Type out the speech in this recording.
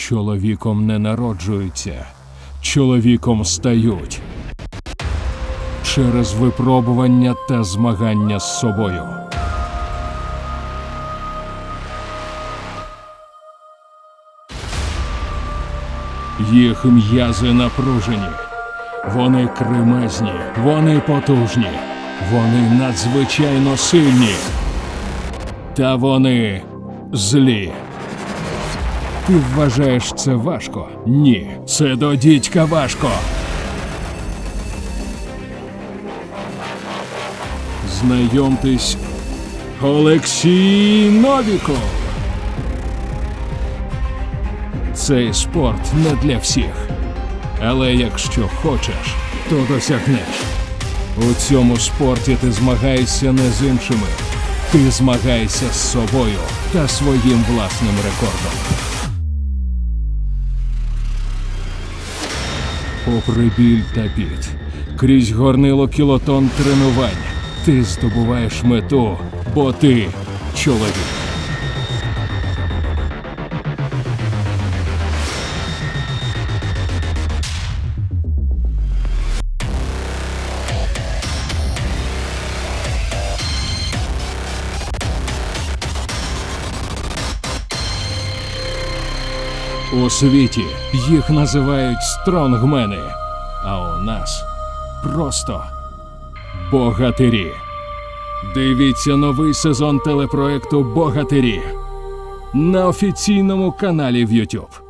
Чоловіком не народжуються, чоловіком стають через випробування та змагання з собою. Їх м'язи напружені. Вони кремезні, вони потужні, вони надзвичайно сильні. Та вони злі. Ти вважаєш це важко? Ні, це до дідька важко. Знайомтесь, Олексій Новіков. Цей спорт не для всіх. Але якщо хочеш, то досягнеш. У цьому спорті ти змагаєшся не з іншими. Ти змагаєшся з собою та своїм власним рекордом. Попри біль та піт, крізь горнило кілотон тренувань, ти здобуваєш мету, бо ти чоловік. У світі їх називають стронгмени, а у нас просто богатирі. Дивіться новий сезон телепроекту Богатирі на офіційному каналі в YouTube.